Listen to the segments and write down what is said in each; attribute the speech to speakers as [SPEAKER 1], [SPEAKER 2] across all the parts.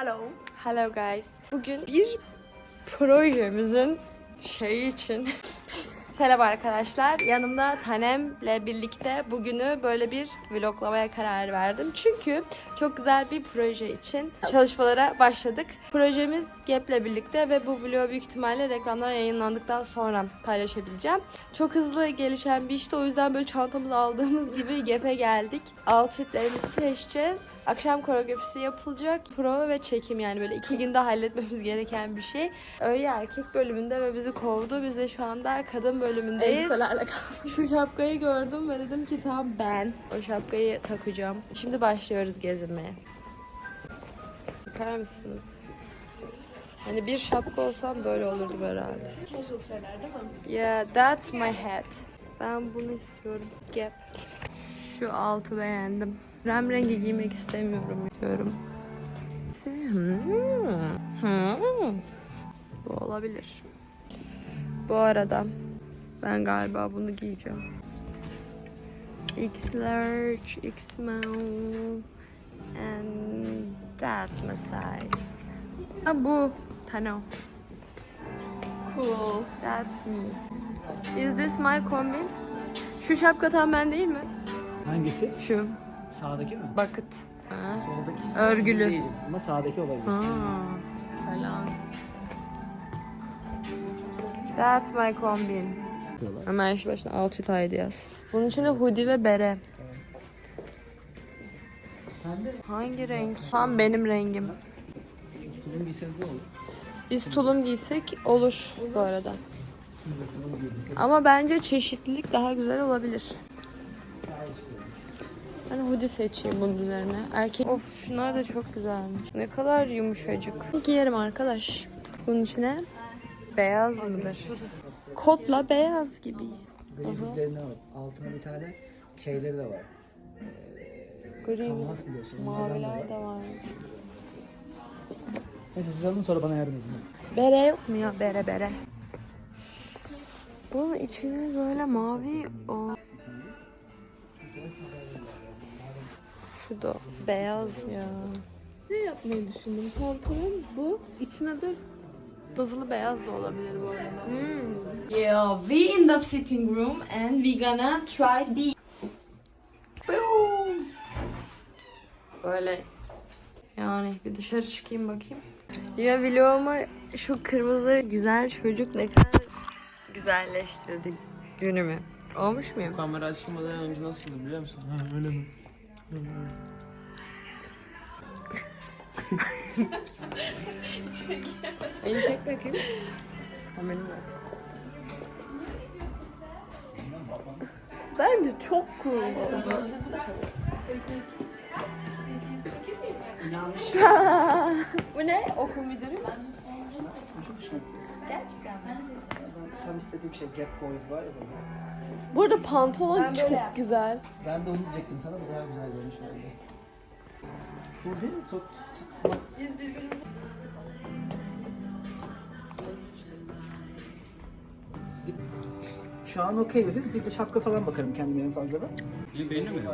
[SPEAKER 1] Hello.
[SPEAKER 2] Hello guys. Bugün bir projemizin şeyi için Selam arkadaşlar. Yanımda Tanem'le birlikte bugünü böyle bir vloglamaya karar verdim. Çünkü çok güzel bir proje için çalışmalara başladık. Projemiz Gap'le birlikte ve bu vlog büyük ihtimalle reklamlar yayınlandıktan sonra paylaşabileceğim. Çok hızlı gelişen bir işte o yüzden böyle çantamızı aldığımız gibi Gap'e geldik. Outfitlerimizi seçeceğiz. Akşam koreografisi yapılacak. Prova ve çekim yani böyle iki günde halletmemiz gereken bir şey. Öyle erkek bölümünde ve bizi kovdu. Biz de şu anda kadın bölümündeyiz.
[SPEAKER 1] Elbiselerle kalmış.
[SPEAKER 2] Şu şapkayı gördüm ve dedim ki tamam ben o şapkayı takacağım. Şimdi başlıyoruz gezinmeye. Bakar mısınız? Hani bir şapka olsam böyle olurdu herhalde.
[SPEAKER 1] Casual şeyler değil mi?
[SPEAKER 2] Yeah, that's my hat. Ben bunu istiyorum. Gap. Şu altı beğendim. Rem rengi giymek istemiyorum diyorum. Hmm. Bu olabilir. Bu arada ben galiba bunu giyeceğim. X large, X small and that's my size. Ha bu. Tano.
[SPEAKER 1] Cool.
[SPEAKER 2] That's me. Is this my kombin? Şu şapka tam ben değil mi?
[SPEAKER 3] Hangisi?
[SPEAKER 2] Şu.
[SPEAKER 3] Sağdaki mi?
[SPEAKER 2] Bucket. Ha.
[SPEAKER 3] Soldaki ise
[SPEAKER 2] Örgülü.
[SPEAKER 3] değil ama sağdaki olabilir.
[SPEAKER 2] Ha. Falan. That's my kombin.
[SPEAKER 3] Diyorlar.
[SPEAKER 2] Hemen şu başına outfit ideas. Bunun içinde hoodie ve bere. Hangi renk? Tam benim rengim.
[SPEAKER 3] Tulum giyseniz ne olur?
[SPEAKER 2] Biz tulum giysek olur bu arada. Ama bence çeşitlilik daha güzel olabilir. Ben hoodie seçeyim bunun üzerine. Erkek... Of şunlar da çok güzelmiş. Ne kadar yumuşacık. Giyerim arkadaş. Bunun içine beyaz mıdır? Kotla beyaz gibi.
[SPEAKER 3] Bilgilerine var. Altına bir tane şeyleri de var. Onlardan da
[SPEAKER 2] maviler
[SPEAKER 3] var.
[SPEAKER 2] de varmış.
[SPEAKER 3] Neyse siz alın sonra bana yardım edin.
[SPEAKER 2] Bere yok mu ya? Bere bere. Bunun içine böyle mavi o. Şu da beyaz ya.
[SPEAKER 1] Ne yapmayı düşündüm? Pantolon bu. İçine de
[SPEAKER 2] Bızılı beyaz da olabilir bu arada. Yeah, we in the fitting room and we gonna try the. Böyle yani bir dışarı çıkayım bakayım. Ya vloguma şu kırmızıları güzel çocuk ne kadar güzelleştirdi günümü. Olmuş muyum?
[SPEAKER 4] Kamera açılmadan önce nasıldı biliyor musun? Ha öyle mi?
[SPEAKER 2] Elini çek bakayım. Kamerim var.
[SPEAKER 1] bence çok cool oldu.
[SPEAKER 2] Bu ne? Okul müdürü.
[SPEAKER 3] Çok hoşuma Gerçekten Tam istediğim şey Gap Boys var ya böyle.
[SPEAKER 1] Bu arada pantolon çok güzel.
[SPEAKER 3] Ben de onu diyecektim sana bu daha güzel görünüş bence. Bu değil mi? Çok, çok smart. Şu an okeyiz biz. Bir de şapka falan bakarım kendime en fazla da.
[SPEAKER 4] İyi beğeniyor musun?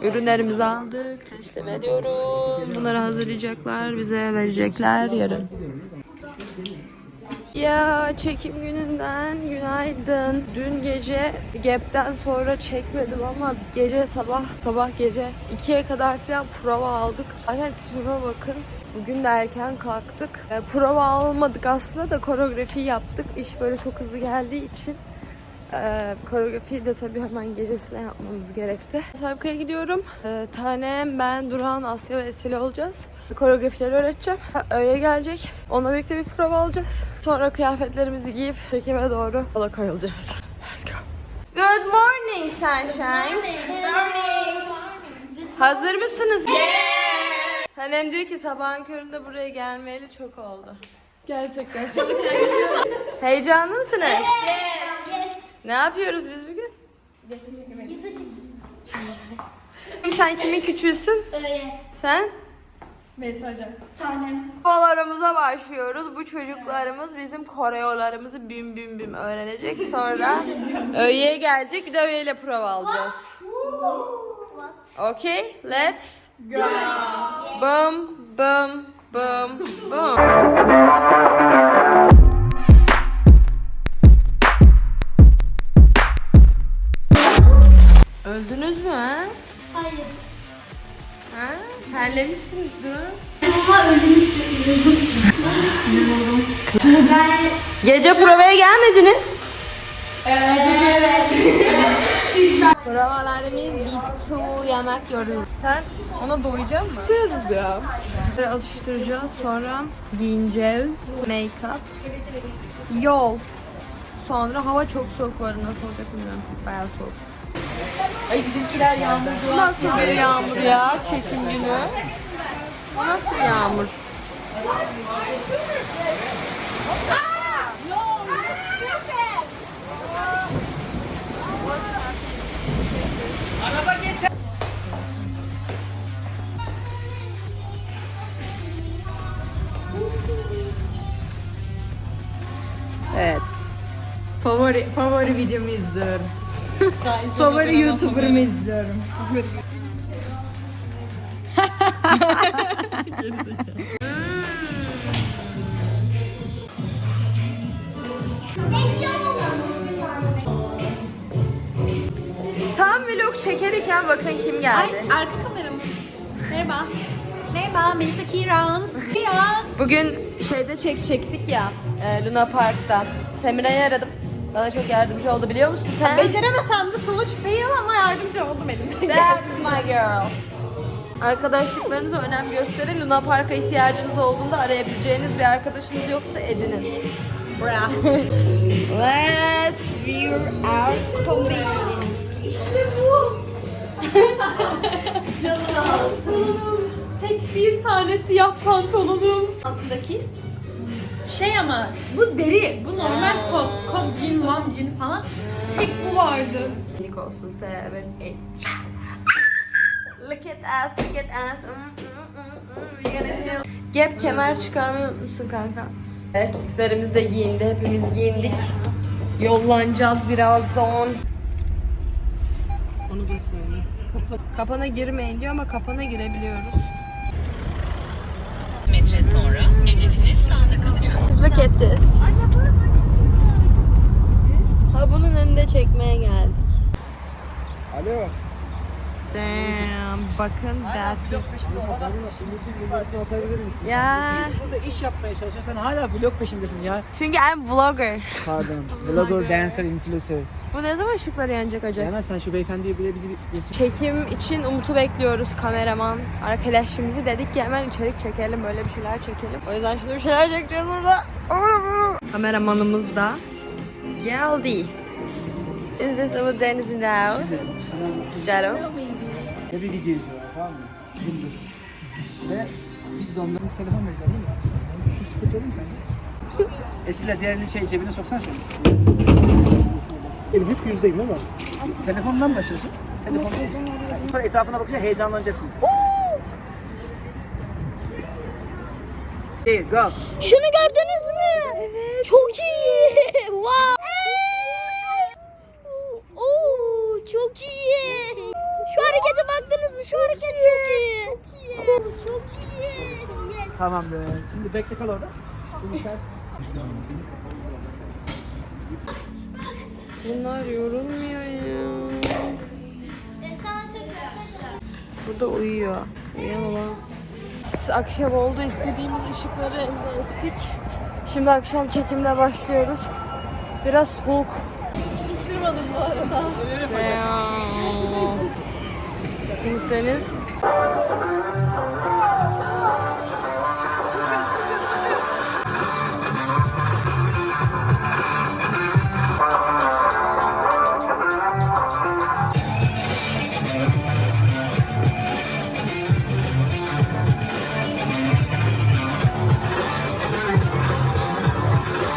[SPEAKER 2] Ürünlerimizi aldık, teslim ediyoruz. Bunları hazırlayacaklar, bize verecekler yarın. Ya çekim gününden günaydın. Dün gece Gap'ten sonra çekmedim ama gece sabah sabah gece 2'ye kadar falan prova aldık. Zaten tipime bakın. Bugün de erken kalktık. E, prova almadık aslında da koreografi yaptık. İş böyle çok hızlı geldiği için ee, koreografiyi de tabii hemen gecesine yapmamız gerekti. Sabıkaya gidiyorum. Ee, tanem, ben, Duran, Asya ve Esile olacağız. Koreografileri öğreteceğim. Öyle gelecek. Onunla birlikte bir prova alacağız. Sonra kıyafetlerimizi giyip çekime doğru yola koyulacağız. Let's go. Good morning sunshines. Hazır mısınız? Yes. Tanem diyor ki sabahın köründe buraya gelmeyeli çok oldu.
[SPEAKER 1] Gerçekten çok
[SPEAKER 2] Heyecanlı mısınız? Ne yapıyoruz biz bugün? Sen kimin küçüğüsün?
[SPEAKER 5] Öyle.
[SPEAKER 2] Sen?
[SPEAKER 1] mesaj
[SPEAKER 5] Tanem.
[SPEAKER 2] Koreolarımıza başlıyoruz. Bu çocuklarımız bizim koreolarımızı büm büm büm öğrenecek. Sonra öğeye gelecek. Bir de öğeyle prova alacağız.
[SPEAKER 5] What?
[SPEAKER 2] Okay, let's go. Bum bum Bum bum. Terlemişsiniz durun.
[SPEAKER 5] Ama hissediyorum. ben
[SPEAKER 2] Gece provaya gelmediniz.
[SPEAKER 5] evet.
[SPEAKER 2] Provalarımız bitti. Yemek yiyoruz. Sen ona doyacak mısın?
[SPEAKER 1] Yapıyoruz ya.
[SPEAKER 2] Alıştıracağız sonra giyineceğiz. Make-up. Yol. Sonra hava çok soğuk var. Nasıl olacak bilmiyorum. Bayağı soğuk.
[SPEAKER 1] Ay bizimkiler yağmur
[SPEAKER 2] Bu nasıl bir yağmur ya çekim günü? Nasıl yağmur?
[SPEAKER 1] Evet. Favori favori videomu izliyorum. Favori YouTuber'ımı izliyorum.
[SPEAKER 2] Tam vlog çekerken bakın kim geldi.
[SPEAKER 6] Arka kameramı. Merhaba. Merhaba, Melisa Kiran. Kiran.
[SPEAKER 2] Bugün şeyde çek çektik ya e, Luna Park'ta. Semira'yı aradım. Bana çok yardımcı oldu biliyor musun sen?
[SPEAKER 6] Beceremesem de sonuç fail ama yardımcı oldum elimden.
[SPEAKER 2] That's my girl. Arkadaşlıklarınıza önem gösterin. Luna Park'a ihtiyacınız olduğunda arayabileceğiniz bir arkadaşınız yoksa edinin. Bra. Let's view our combine.
[SPEAKER 6] İşte bu. Canım. Tek bir tane siyah pantolonum.
[SPEAKER 2] Altındaki
[SPEAKER 6] Şey ama bu deri. Bu normal kot. Kot jean, mom jean falan. Tek bu vardı.
[SPEAKER 2] ilk olsun. Seven, eight. Look at us, look at us. Mm, mm, mm, mm. We're gonna feel- Gap kemer çıkarmayı unutmuşsun kanka. Evet, kitlerimiz de giyindi. Hepimiz giyindik. Yollanacağız birazdan.
[SPEAKER 3] Onu da söyle.
[SPEAKER 2] Kapana girmeyin diyor ama kapana girebiliyoruz.
[SPEAKER 7] Metre sonra hedefiniz sağda kalacak.
[SPEAKER 2] Look at this. Ha bunun önünde çekmeye geldik.
[SPEAKER 3] Alo.
[SPEAKER 2] Damn, bakın that.
[SPEAKER 3] Vlog peşinde olamazsın. Şimdi bütün videoları atabilir misin?
[SPEAKER 2] Ya.
[SPEAKER 3] Biz burada iş yapmaya çalışıyoruz. Sen hala vlog peşindesin ya.
[SPEAKER 2] Çünkü I'm vlogger.
[SPEAKER 3] Pardon. Vlogger, dancer, influencer.
[SPEAKER 2] Bu ne zaman ışıkları yanacak acaba?
[SPEAKER 3] Yana sen şu beyefendiye bile bizi bir
[SPEAKER 2] Çekim için Umut'u bekliyoruz kameraman arkadaşımızı dedik ki hemen içerik çekelim böyle bir şeyler çekelim. O yüzden şimdi bir şeyler çekeceğiz burada. Kameramanımız da geldi. Is this Umut Deniz in the house? Cero.
[SPEAKER 3] Ve bir video izliyorlar tamam mı? Gündüz. Ve biz de onların telefon vereceğiz değil mi? Şu sıkıntı olur mu sence? Esile diğerini şey cebine soksana şöyle. Benim hep yüzdeyim değil mi? Telefondan başlıyorsun. Telefondan. Sonra etrafına bakınca heyecanlanacaksınız. Hey, go.
[SPEAKER 5] Şunu gördünüz mü? Çok iyi. Wow. Şu hareket çok iyi. Çok iyi. Çok iyi. Yes.
[SPEAKER 3] Tamam be. Şimdi bekle kal orada. Sen-
[SPEAKER 2] Bunlar yorulmuyor ya. Burada uyuyor. Ulan. Akşam oldu istediğimiz ışıkları elde ettik. Şimdi akşam çekimle başlıyoruz. Biraz soğuk. Şaşırmadım bu arada. Deniz.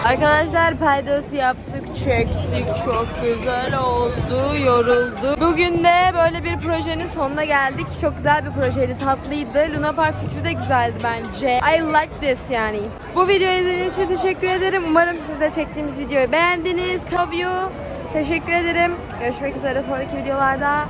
[SPEAKER 2] Arkadaşlar paydosu yaptık, çektik. Çok güzel oldu, yoruldu. Bugün de böyle bir projenin sonuna geldik. Çok güzel bir projeydi, tatlıydı. Luna Park fikri de güzeldi bence. I like this yani. Bu videoyu izlediğiniz için teşekkür ederim. Umarım siz de çektiğimiz videoyu beğendiniz. Love you. Teşekkür ederim. Görüşmek üzere sonraki videolarda.